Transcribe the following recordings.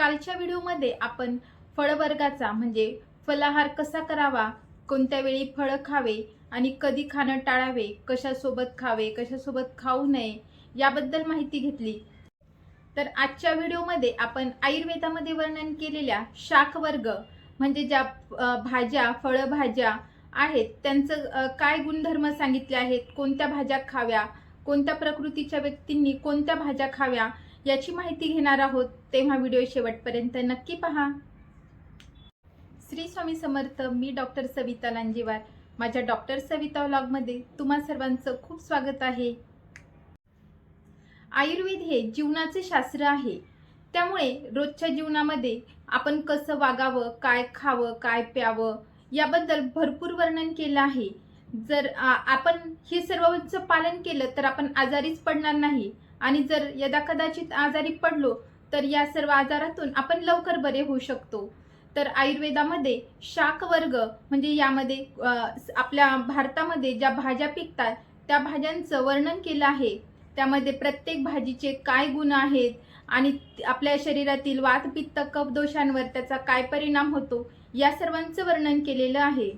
कालच्या व्हिडिओमध्ये आपण फळवर्गाचा म्हणजे फलाहार कसा करावा कोणत्या वेळी फळं खावे आणि कधी खाणं टाळावे कशासोबत खावे कशासोबत खाऊ नये याबद्दल माहिती घेतली. तर आजच्या व्हिडिओमध्ये आपण आयुर्वेदामध्ये वर्णन केलेल्या शाकवर्ग म्हणजे ज्या भाज्या फळभाज्या आहेत त्यांचं काय गुणधर्म सांगितले आहेत कोणत्या भाज्या खाव्या कोणत्या प्रकृतीच्या व्यक्तींनी कोणत्या भाज्या खाव्या याची माहिती घेणार आहोत. तेव्हा व्हिडिओ शेवटपर्यंत नक्की पहा. श्री स्वामी समर्थ मी डॉक्टर सविता लांजेवार. माझ्या डॉक्टर सविता व्लॉगमध्ये तुम्हा सर्वांचं खूप स्वागत आहे. आयुर्वेद हे जीवनाचे शास्त्र आहे. त्यामुळे रोजच्या जीवनामध्ये आपण कसं वागावं काय खावं काय प्यावं याबद्दल भरपूर वर्णन केलं आहे. जर आपण हे सर्वांचं पालन केलं तर आपण आजारीच पडणार नाही. आणि जर यदा कदाचित आजारी पडलो तर या सर्व आजारातून आपण लवकर बरे होऊ शकतो. तर आयुर्वेदामध्ये शाक वर्ग म्हणजे यामध्ये आपल्या भारतामध्ये ज्या भाज्या पिकतात त्या भाज्यांचं वर्णन केलं आहे. त्यामध्ये प्रत्येक भाजीचे काय गुण आहेत आणि आपल्या शरीरातील वात पित्त कफ दोषांवर त्याचा काय परिणाम होतो या सर्वांचं वर्णन केलेलं आहे.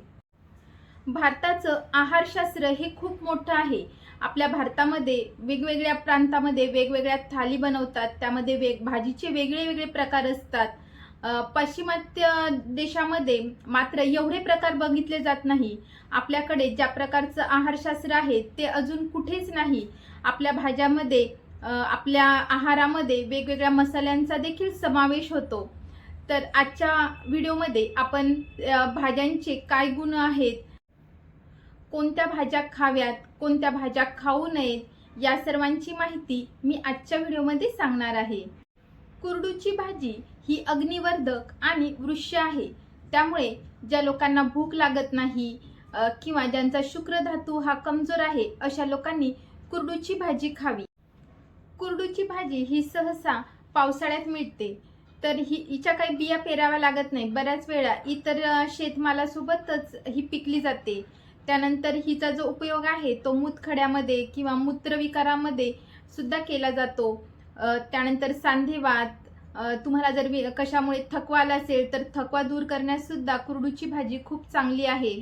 भारताचं आहारशास्त्र हे खूप मोठं आहे. आपल्या भारतामध्ये वेगवेगळ्या प्रांतामध्ये वेगवेगळ्या थाली बनवतात. त्यामध्ये वेग भाजीचे वेगळे वेगळे प्रकार असतात. पाश्चिमात्य देशामध्ये मात्र एवढे प्रकार बघितले जात नाही. आपल्याकडे ज्या प्रकारचं आहारशास्त्र आहे ते अजून कुठेच नाही. आपल्या भाज्यामध्ये आपल्या आहारामध्ये वेगवेगळ्या मसाल्यांचा देखील समावेश होतो. तर आजच्या व्हिडिओमध्ये आपण भाज्यांचे काय गुण आहेत कोणत्या भाज्या खाव्यात कोणत्या भाज्या खाऊ नयेत या सर्वांची माहिती मी आजच्या व्हिडिओमध्ये सांगणार आहे. कुरडूची भाजी ही अग्निवर्धक आणि वृक्ष आहे. त्यामुळे ज्या लोकांना भूक लागत नाही किंवा ज्यांचा शुक्रधातू हा कमजोर आहे अशा लोकांनी कुरडूची भाजी खावी. कुरडूची भाजी ही सहसा पावसाळ्यात मिळते. तर ही हिच्या काही बिया पेराव्या लागत नाही. बऱ्याच वेळा इतर शेतमालासोबतच ही पिकली जाते. त्यानंतर हिचा जो उपयोग आहे तो मूतखड्यामध्ये किंवा मूत्रविकारामध्ये सुद्धा केला जातो. त्यानंतर सांधेवात तुम्हाला जर वि- कशामुळे थकवा आला असेल तर थकवा दूर करण्याससुद्धा कुरडूची भाजी खूप चांगली आहे.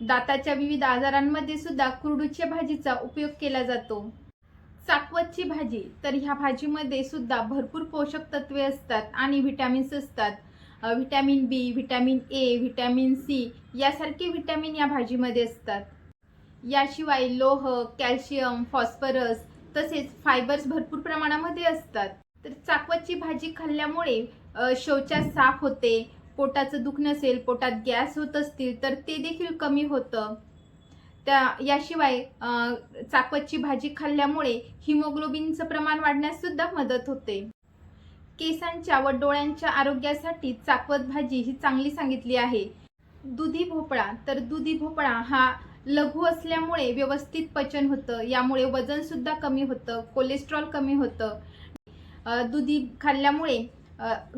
दाताच्या विविध आजारांमध्ये सुद्धा कुरडूच्या भाजीचा उपयोग केला जातो. चाकवतची भाजी तर ह्या भाजीमध्ये सुद्धा भरपूर पोषक तत्वे असतात आणि व्हिटॅमिन्स असतात. Vitamin B vitamin A vitamin C यासारखे व्हिटॅमिन या भाजीमध्ये असतात. याशिवाय लोह कॅल्शियम फॉस्फरस तसेच फायबर्स भरपूर प्रमाणामध्ये असतात. तर चाकवतची भाजी खाल्ल्यामुळे शौचा शौचास साफ होते पोटाचं दुख नसेल पोटात गॅस होत असतील तर ते देखील कमी होतं. त्या याशिवाय चाकवतची भाजी खाल्ल्यामुळे हिमोग्लोबिनचं प्रमाण वाढण्यास सुद्धा मदत होते. केसांच्या व डोळ्यांच्या आरोग्यासाठी चाकवत भाजी ही चांगली सांगितली आहे. दुधी भोपळा तर दुधी भोपळा हा लघु असल्यामुळे व्यवस्थित पचन होतं. यामुळे वजन सुद्धा कमी होतं कोलेस्ट्रॉल कमी होतं. दुधी खाल्ल्यामुळे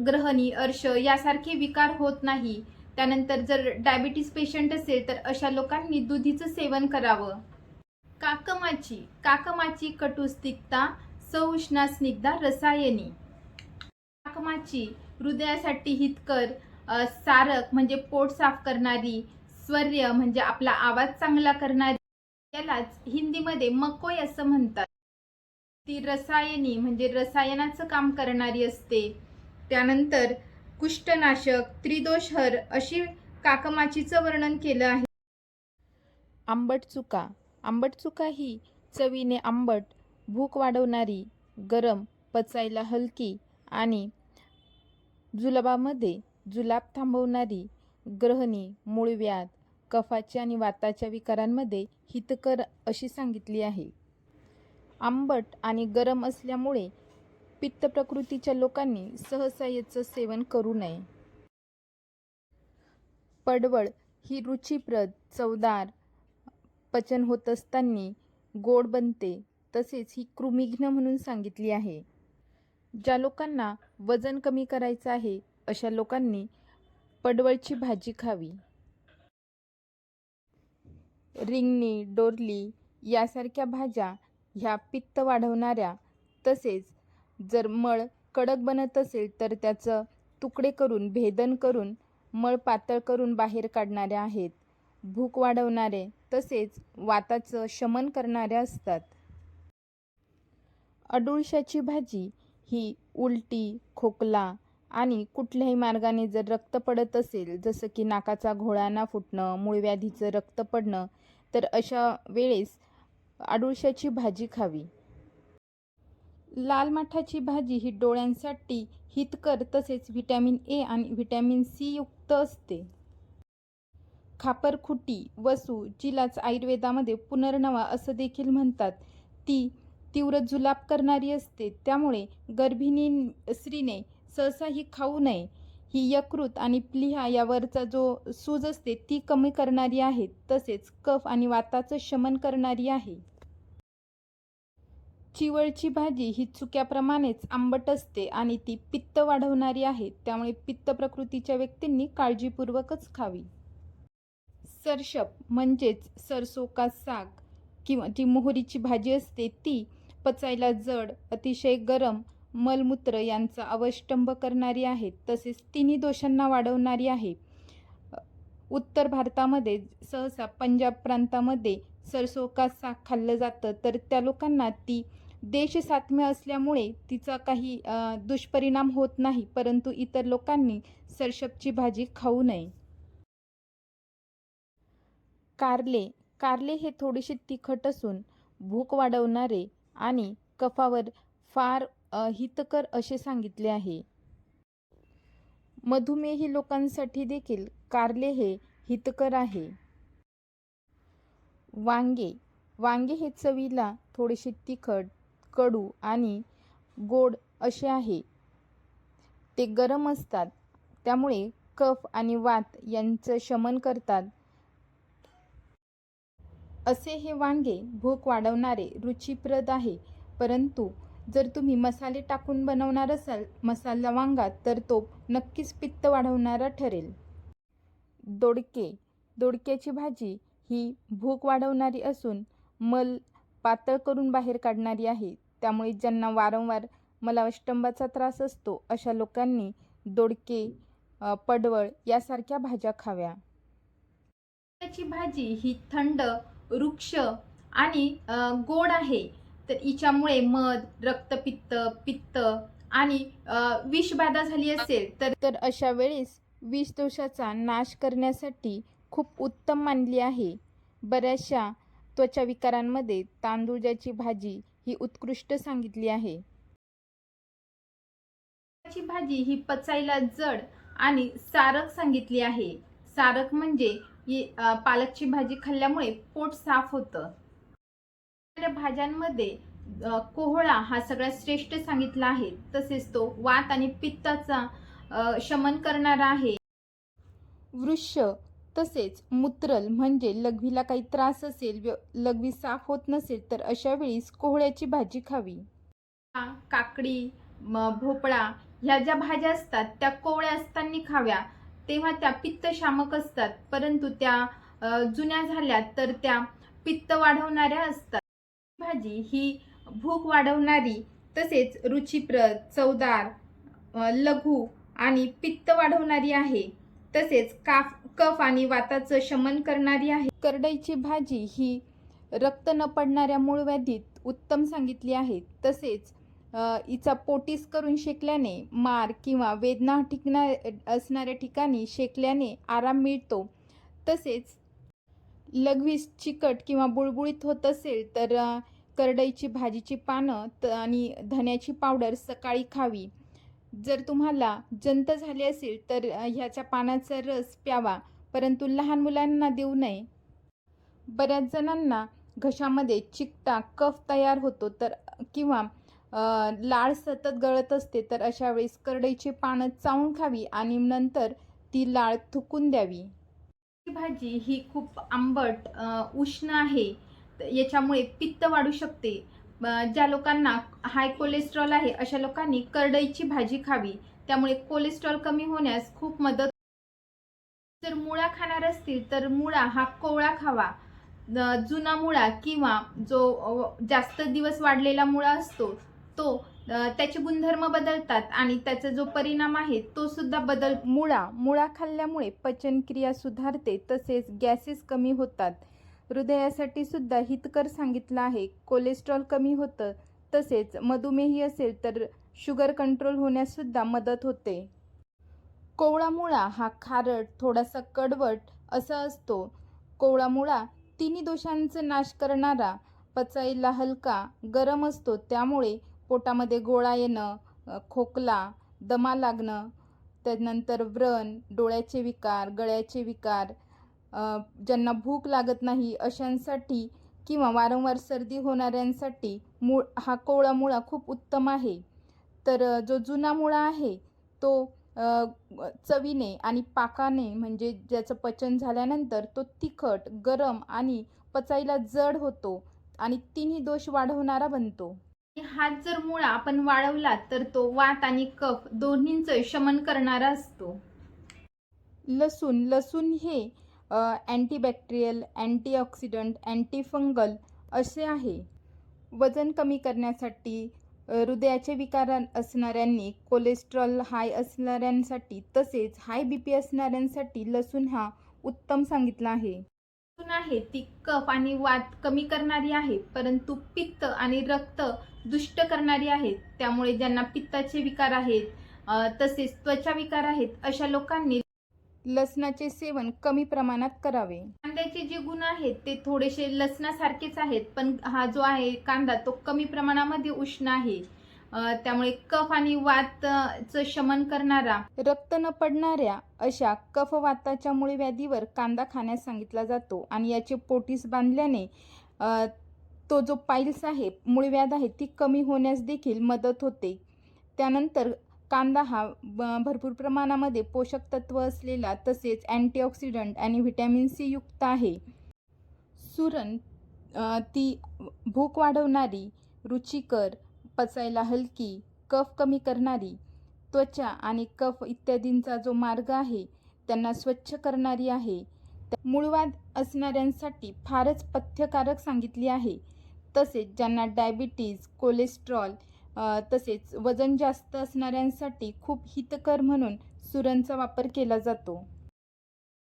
ग्रहणी अर्श यासारखे विकार होत नाही. त्यानंतर जर डायबिटीस पेशंट असेल तर अशा लोकांनी दुधीचं सेवन करावं. काकमाची काकमाची कटुस्तिकता सउष्णा स्निग्धा रसायनी. काकमाची हृदयासाठी हितकर सारक म्हणजे पोट साफ करणारी स्वर्य म्हणजे आपला आवाज चांगला करणारी यालाच हिंदीमध्ये मकोय असं म्हणतात. ती रसायनी म्हणजे रसायनाचं काम करणारी असते. त्यानंतर कुष्ठनाशक त्रिदोषहर अशी काकमाचीचं वर्णन केलं आहे. आंबट चुका. आंबट चुका ही चवीने आंबट भूक वाढवणारी गरम पचायला हलकी आणि जुलाबामध्ये जुलाब थांबवणारी ग्रहणी मूळव्याध कफाच्या आणि वाताच्या विकारांमध्ये हितकर अशी सांगितली आहे. आंबट आणि गरम असल्यामुळे पित्त प्रकृतीच्या लोकांनी सहसा याचं सेवन करू नये. पडवळ ही रुचीप्रद चवदार पचन होत असताना गोड बनते तसेच ही कृमिघ्न म्हणून सांगितली आहे. ज्या लोकांना वजन कमी करायचं आहे अशा लोकांनी पडवळची भाजी खावी. रिंगणी डोरली यासारख्या भाज्या ह्या पित्त वाढवणाऱ्या तसेच जर मळ कडक बनत असेल तर त्याचं तुकडे करून भेदन करून मळ पातळ करून बाहेर काढणाऱ्या आहेत. भूक वाढवणारे तसेच वाताचं शमन करणाऱ्या असतात. अडुळशाची भाजी ही उलटी खोकला आणि कुठल्याही मार्गाने जर रक्त पडत असेल जसं की नाकाचा घोळाना फुटणं मूळव्याधीचं रक्त पडणं तर अशा वेळेस आडुळशाची भाजी खावी. लाल माठाची भाजी ही डोळ्यांसाठी हितकर तसेच व्हिटॅमिन ए आणि व्हिटॅमिन सी युक्त असते. खापरखुटी वसू जिलाच आयुर्वेदामध्ये पुनर्नवा असं देखील म्हणतात. ती तीव्र जुलाब करणारी असते. त्यामुळे गर्भिणी स्त्रीने सहसा ही खाऊ नये. ही यकृत आणि प्लिहा यावरचा जो सूज असते ती कमी करणारी आहे. तसेच कफ आणि वाताचं शमन करणारी आहे. चिवळची भाजी ही चुक्याप्रमाणेच आंबट असते आणि ती पित्त वाढवणारी आहे. त्यामुळे पित्त प्रकृतीच्या व्यक्तींनी काळजीपूर्वकच खावी. सरशप म्हणजेच सरसो का साग किंवा जी मोहरीची भाजी असते ती पचायला जड अतिशय गरम मलमूत्र यांचा अवष्टंभ करणारी आहे तसेच तिन्ही दोषांना वाढवणारी आहे. उत्तर भारतामध्ये सहसा पंजाब प्रांतामध्ये सरसो का साग खाल्लं जातं तर त्या लोकांना ती देशसात्म्य असल्यामुळे तिचा काही दुष्परिणाम होत नाही परंतु इतर लोकांनी सरसपची भाजी खाऊ नये. कारले कारले हे थोडेसे तिखट असून भूक वाढवणारे आणि कफावर फार हितकर असे सांगितले आहे. मधुमेही लोकांसाठी देखील कारले हे हितकर आहे. वांगे. वांगे हे चवीला थोडेसे तिखट कडू आणि गोड असे आहे. ते गरम असतात. त्यामुळे कफ आणि वात यांचं शमन करतात. असे हे वांगे भूक वाढवणारे रुचीप्रद आहे. परंतु जर तुम्ही मसाले टाकून बनवणार असाल मसाला वांगा तर तो नक्कीच पित्त वाढवणारा ठरेल. दोडके. दोडक्याची भाजी ही भूक वाढवणारी असून मल पातळ करून बाहेर काढणारी आहे. त्यामुळे ज्यांना वारंवार मलावष्टंबाचा त्रास असतो अशा लोकांनी दोडके पडवळ यासारख्या भाज्या खाव्या. ची भाजी ही थंड वृक्ष आणि गोड आहे. तर हिच्यामुळे मध रक्तपित्त पित्त आणि विषबाधा झाली असेल तर तर अशा वेळेस विष दोषाचा नाश करण्यासाठी खूप उत्तम मानली आहे. बऱ्याचशा त्वचा विकारांमध्ये तांदूळाची भाजी ही उत्कृष्ट सांगितली आहे. भाजी ही पचायला जड आणि सारक सांगितली आहे. सारक म्हणजे पालकची भाजी खाल्ल्यामुळे पोट साफ होतं. भाज्यांमध्ये कोहळा हा सगळ्यात श्रेष्ठ सांगितला आहे. तसेच तो वात आणि पित्ताचा शमन करणारा आहे. वृक्ष तसेच मूत्रल म्हणजे लघवीला काही त्रास असेल व्य लघवी साफ होत नसेल तर अशा वेळीस कोहळ्याची भाजी खावी. काकडी भोपळा ह्या ज्या भाज्या असतात त्या कोवळ्या असताना खाव्या. तेव्हा त्या पित्तशामक असतात. परंतु त्या जुन्या झाल्या तर त्या पित्त वाढवणाऱ्या असतात. भाजी ही भूक वाढवणारी तसेच रुचिप्रद चवदार लघु आणि पित्त वाढवणारी आहे. तसेच काफ कफ आणि वाताचं शमन करणारी आहे. करडईची भाजी ही रक्त न पडणाऱ्या मूळव्याधीत उत्तम सांगितली आहे. तसेच इचा पोटीस करून शेकल्याने मार किंवा वेदना ठिकणा असणाऱ्या ठिकाणी शेकल्याने आराम मिळतो. तसेच लघवीस चिकट किंवा बुळबुळीत होत असेल तर करडईची भाजीची पानं त आणि धण्याची पावडर सकाळी खावी. जर तुम्हाला जंत झाली असेल तर ह्याच्या पानाचा रस प्यावा परंतु लहान मुलांना देऊ नये. बऱ्याच जणांना घशामध्ये चिकटा कफ तयार होतो तर किंवा लाळ सतत गळत असते तर अशा वेळेस करडईची पानं चावून खावी आणि नंतर ती लाळ थुकून द्यावी. ही भाजी ही खूप आंबट उष्ण आहे. याच्यामुळे पित्त वाढू शकते. ज्या लोकांना हाय कोलेस्ट्रॉल आहे अशा लोकांनी करडईची भाजी खावी. त्यामुळे कोलेस्ट्रॉल कमी होण्यास खूप मदत जर मुळा खाणार असतील तर मुळा हा कोवळा खावा. जुना मुळा किंवा जो जास्त दिवस वाढलेला मुळा असतो तो त्याचे गुणधर्म बदलतात आणि त्याचा जो परिणाम आहे तो सुद्धा बदल मुळा मुळा खाल्ल्यामुळे पचनक्रिया सुधारते तसेच गॅसेस कमी होतात. हृदयासाठी सुद्धा हितकर सांगितलं आहे कोलेस्ट्रॉल कमी होतं तसेच मधुमेही असेल तर शुगर कंट्रोल होण्यासुद्धा मदत होते. कोवळा मुळा हा खारट थोडासा कडवट असा असतो. कोवळा मुळा तिन्ही दोषांचा नाश करणारा पचायला हलका गरम असतो त्यामुळे पोटामध्ये गोळा येणं खोकला दमा लागणं त्यानंतर व्रण डोळ्याचे विकार गळ्याचे विकार ज्यांना भूक लागत नाही अशांसाठी किंवा वारंवार सर्दी होणाऱ्यांसाठी मूळ हा कोवळा मुळा खूप उत्तम आहे. तर जो जुना मुळा आहे तो चवीने आणि पाकाने म्हणजे ज्याचं पचन झाल्यानंतर तो तिखट गरम आणि पचायला जड होतो आणि तिन्ही दोष वाढवणारा बनतो. हात जर मुळा आपण वाळवला तर तो वात आणि कफ दोन्हींचं शमन करणारा असतो. लसूण लसूण हे अँटीबॅक्टेरियल अँटीऑक्सिडंट अँटीफंगल असे आहे. वजन कमी करण्यासाठी हृदयाचे विकार असणाऱ्यांनी कोलेस्ट्रॉल हाय असणाऱ्यांसाठी तसेच हाय बी पी असणाऱ्यांसाठी लसूण हा उत्तम सांगितला आहे. लसूण आहे ती कफ आणि वात कमी करणारी आहे परंतु पित्त आणि रक्त दुष्ट करणारी आहेत. त्यामुळे ज्यांना पित्ताचे विकार आहेत तसेच त्वचा विकार आहेत अशा लोकांनी लसणाचे सेवन कमी प्रमाणात करावे. कांद्याचे जे गुण आहेत ते थोडेसे लसणासारखेच आहेत पण हा जो आहे कांदा तो कमी प्रमाणामध्ये उष्ण आहे. त्यामुळे कफ आणि वातचं शमन करणारा रक्त न पडणाऱ्या अशा कफवाताच्या मुळे व्याधीवर कांदा खाण्यास सांगितला जातो. आणि याचे पोटीस बांधल्याने तो जो पाईल्स आहे मूळव्याध आहे ती कमी होण्यास देखील मदत होते. त्यानंतर कांदा हा ब- भरपूर प्रमाणामध्ये पोषक तत्व असलेला तसेच अँटीऑक्सिडंट आणि व्हिटॅमिन सी युक्त आहे. सुरण ती भूक वाढवणारी रुचिकर पचायला हलकी कफ कमी करणारी त्वचा आणि कफ इत्यादींचा जो मार्ग आहे त्यांना स्वच्छ करणारी आहे. मूळवाद असणाऱ्यांसाठी फारच पथ्यकारक सांगितली आहे. तसेच ज्यांना डायबिटीज कोलेस्ट्रॉल तसेच वजन जास्त असणाऱ्यांसाठी खूप हितकर म्हणून सुरणचा वापर केला जातो.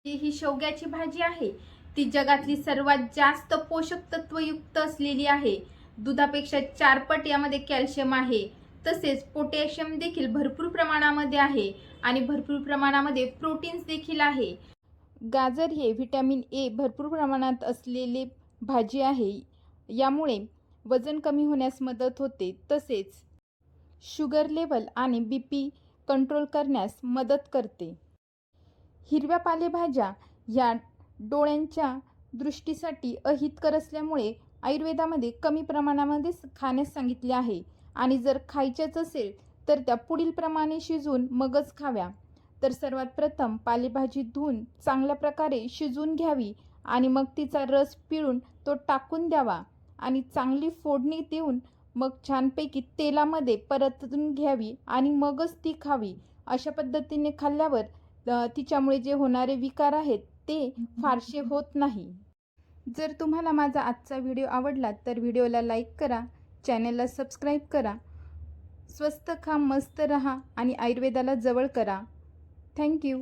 ही ही शेवग्याची भाजी आहे ती जगातली सर्वात जास्त पोषक तत्वयुक्त असलेली आहे. दुधापेक्षा चार पट यामध्ये कॅल्शियम आहे. तसेच पोटॅशियम देखील भरपूर प्रमाणामध्ये आहे आणि भरपूर प्रमाणामध्ये प्रोटीन्स देखील आहे. गाजर हे व्हिटॅमिन ए भरपूर प्रमाणात असलेले भाजी आहे. यामुळे वजन कमी होण्यास मदत होते. तसेच शुगर लेवल आणि बी पी कंट्रोल करण्यास मदत करते. हिरव्या पालेभाज्या ह्या डोळ्यांच्या दृष्टीसाठी अहितकर असल्यामुळे आयुर्वेदामध्ये कमी प्रमाणामध्ये खाण्यास सांगितले आहे. आणि जर खायच्याच असेल तर त्या पुढील प्रमाणे शिजवून मगच खाव्या. तर सर्वात प्रथम पालेभाजी धुवून चांगल्या प्रकारे शिजवून घ्यावी आणि मग तिचा रस पिळून तो टाकून द्यावा. आणि चांगली फोडणी देऊन मग छानपैकी तेलामध्ये परतून घ्यावी आणि मगच ती खावी. अशा पद्धतीने खाल्ल्यावर तिच्यामुळे जे होणारे विकार आहेत ते फारसे होत नाही. जर तुम्हाला माझा आजचा व्हिडिओ आवडला तर व्हिडिओला लाईक करा चॅनलला सबस्क्राईब करा स्वस्त खा मस्त रहा आणि आयुर्वेदाला जवळ करा. थँक्यू.